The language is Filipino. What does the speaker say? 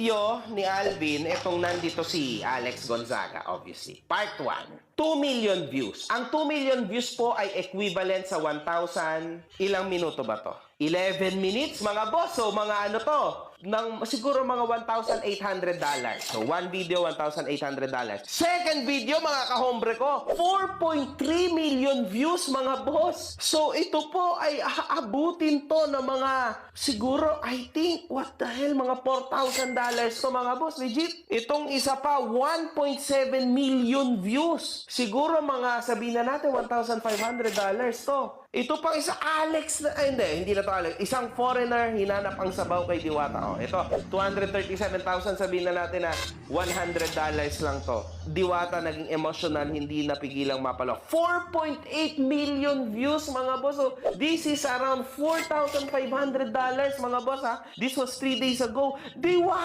video ni Alvin, itong nandito si Alex Gonzaga, obviously. Part 1. 2 million views. Ang 2 million views po ay equivalent sa 1,000. Ilang minuto ba to? 11 minutes, mga boss. So, mga ano to? Ng, siguro mga $1,800. So, one video, $1,800. Second video, mga kahombre ko, 4.3 million views, mga boss. So, ito po ay aabutin to ng mga, siguro, I think, what the hell, mga $4,000 to, mga boss. Legit. Itong isa pa, 1.7 million views. Siguro mga, sabihin na natin, $1,500 to. Ito pang isa, Alex na, ay, hindi, hindi na to Alex. Isang foreigner, hinanap ang sabaw kay Diwata. Oh, ito, 237,000, sabihin na natin na $100 lang to. Diwata naging emotional, hindi napigilang mapalo. 4.8 million views, mga boss. So, this is around $4,500, mga boss, ha? This was 3 days ago. Diwata